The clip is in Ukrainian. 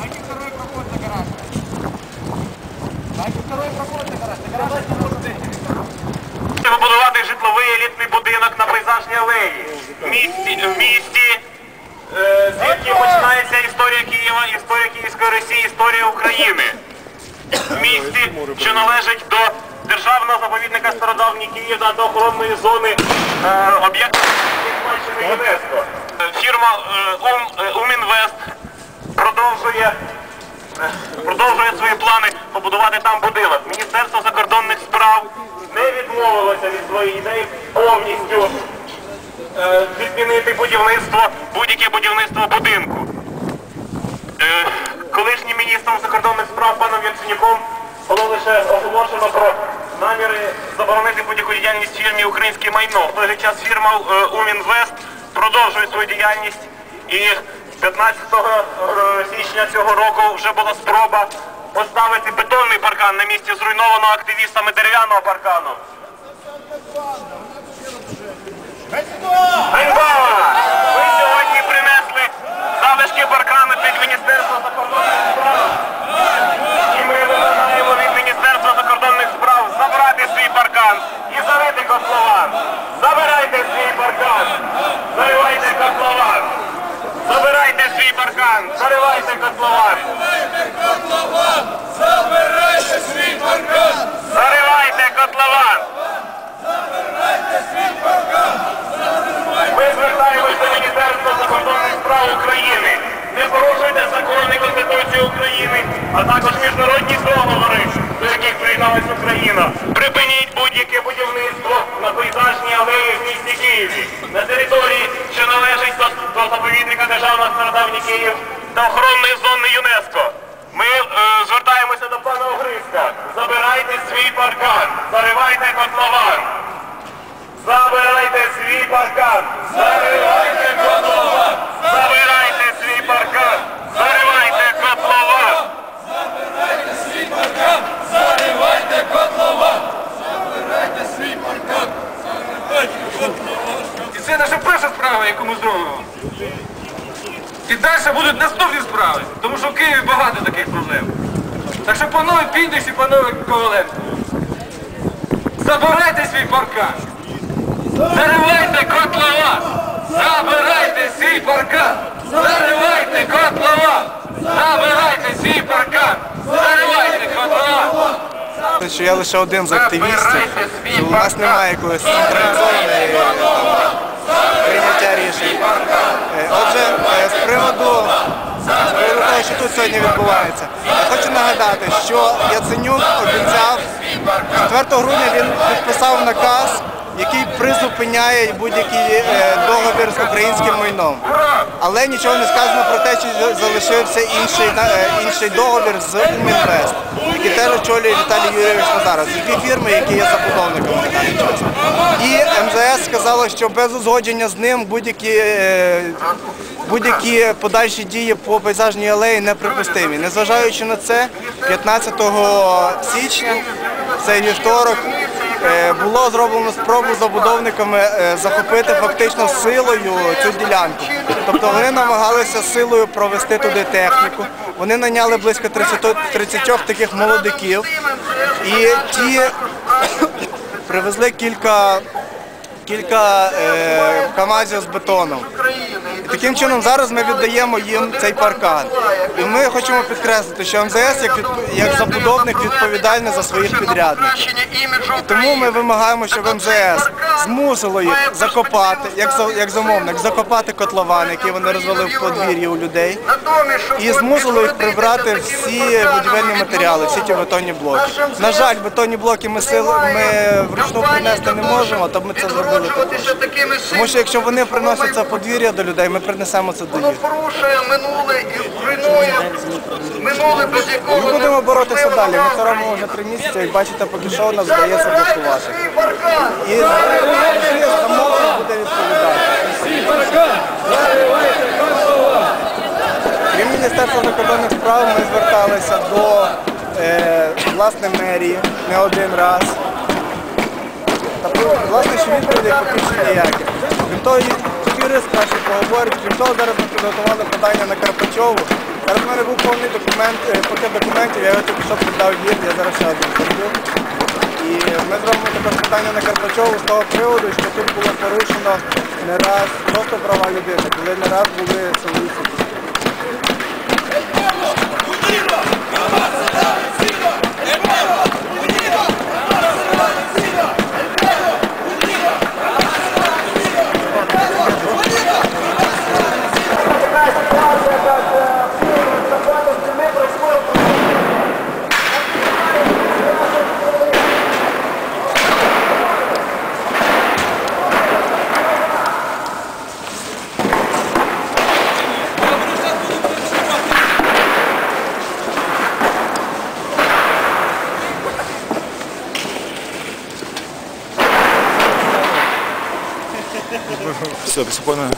Дайте второй проход на гараж. Дайте второй проход на гараж. На гараж не можна дійти. Побудувати житловий елітний будинок на пейзажній алеї. В місті, в місті е, звідки починається історія Києва, історія Київської Росії, історія України. В місті, що належить до державного заповідника Стародавній Київ та до охоронної зони е, об'єкту. Е, фірма е, УМ, е, продовжує свої плани побудувати там будинок. Міністерство закордонних справ не відмовилося від своєї ідеї повністю е, відмінити будівництво, будь-яке будівництво будинку. Е, Колишнім міністром закордонних справ паном Яценюком було лише оголошено про наміри заборонити будь-яку діяльність фірмі Українське майно. В той же час фірма е, Умінвест продовжує свою діяльність і 15 е, січня цього року вже була спроба поставити бетонний паркан на місці зруйнованого активістами дерев'яного паркану. Ганьба! Ви сьогодні принесли залишки паркану під Міністерство закордонних справ. І ми вимагаємо від Міністерства закордонних справ забрати свій паркан і зарити котлован. Забирайте свій паркан, заривайте котлован. Забирайте свій паркан, заривайте котлован. Забирайте свій паркан! Заривайте котлован. Ми звертаємось до Міністерства закордонних справ України. Не порушуйте закони Конституції України, а також міжнародні договори, до яких приєдналась Україна. Припиніть Забирайте свій паркан, заривайте котлован. Забирайте свій паркан! Заривайте котлован! Забирайте свій паркан! Заривайте котлован! Свій паркан! Заривайте котлован! Забирайте свій паркан! Заривайте котлован! І це наша перша справа, яку ми зробимо. І далі будуть наступні справи, тому що в Києві багато таких проблем. Так що, панове Піндиш і панове Коваленко, забирайте свій паркан, заривайте котлова, забирайте свій паркан, заривайте котлова, забирайте свій паркан, заривайте котлова. що я лише один з активістів, що у нас немає якоїсь централізованої грудня він підписав наказ, який призупиняє будь-який е, договір з українським майном. Але нічого не сказано про те, що залишився інший, е, інший договір з Умінвест, який теж очолює Віталій Юрійович Назаров. Це дві фірми, які є забудовниками на даний. І МЗС сказало, що без узгодження з ним будь-які е, будь-які подальші дії по пейзажній алеї неприпустимі. Незважаючи на це, 15 січня, цей вівторок, е, було зроблено спробу забудовниками е, захопити фактично силою цю ділянку. Тобто вони намагалися силою провести туди техніку. Вони наняли близько 30, 30 таких молодиків, і ті привезли кілька кілька е, камазів з бетоном. І таким чином зараз ми віддаємо їм цей паркан. І ми хочемо підкреслити, що МЗС як, від- як забудовник відповідальний за своїх підрядників. І тому ми вимагаємо, щоб МЗС змусило їх закопати, як, як замовник, закопати котлован, який вони розвели в подвір'ї у людей, і змусило їх прибрати всі будівельні матеріали, всі ті бетонні блоки. На жаль, бетонні блоки ми сил ми вручну принести не можемо, то ми це зробили також. Тому що якщо вони приносять це в подвір'я до людей, ми принесемо це до їх. порушує минуле і руйнує минуле, без якого Ми будемо боротися далі. Ми це робимо вже три місяці. Як бачите, поки що у нас вдається блокувати. І замовник буде відповідати. Крім Міністерства закордонних справ, ми зверталися до е, власне мерії не один раз. Та власне, що відповідей поки що. Крім того, юрист наші поговорить. Крім того, зараз ми підготували подання на Карпачову. Зараз в мене був повний документ, е, пакет документів, я його тільки що передав їм, я зараз ще один зроблю. І ми зробимо також питання на Карпачову з того приводу, що тут було порушено не раз просто права людини, коли не раз були силові. Все, бесспокойно.